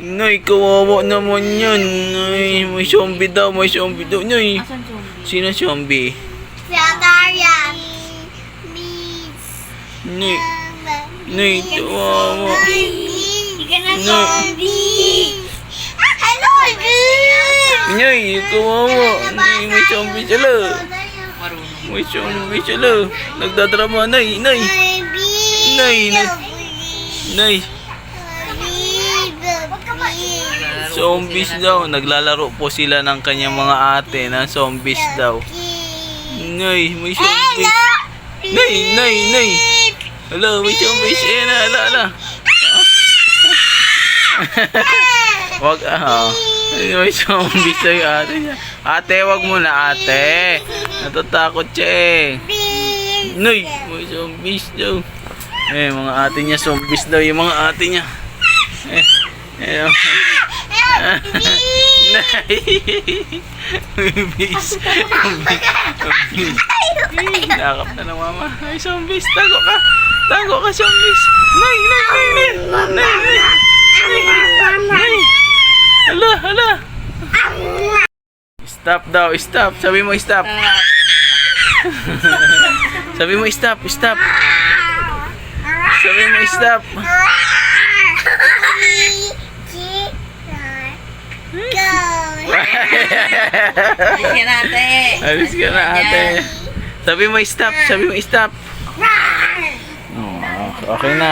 Nay, kawawa naman yan. Nay, may zombie daw, may zombie daw. Nay, Asan zombie? sino zombie? Si Atarian. Miss. Nay, Nay, kawawa. Ka na No. zombie. Hello, good. Nay, kawawa. Nay, may zombie sila. Marunong. May zombie sila. Nagdadrama, Nay, Nay. Nay, nay. Nay, zombies daw. Naglalaro po sila ng kanyang mga ate na zombies daw. Nay, may zombies. Nay, nay, nay. Hala, may zombies. Eh, na, hala, hala. Wag, ah. Ay, May zombies daw yung ate niya. Ate, wag mo na, ate. Natatakot siya eh. Nay, may zombies daw. Eh, mga ate niya, zombies daw yung mga ate niya. Eh, oh. Nay. Zombies. Zombies. Zombies. Nakap na ng mama. Ay, zombies. Tago ka. Tago ka, zombies. Nay, nay, nay, nay. Nay, nay. Nay. Hala, hala. Stop daw, stop. Sabi mo, stop. Sabi mo, stop, stop. Sabi mo, stop. Alis ka natin. Alis ka na, ate. Sabi mo, stop. Sabi mo, stop. Oh, okay na.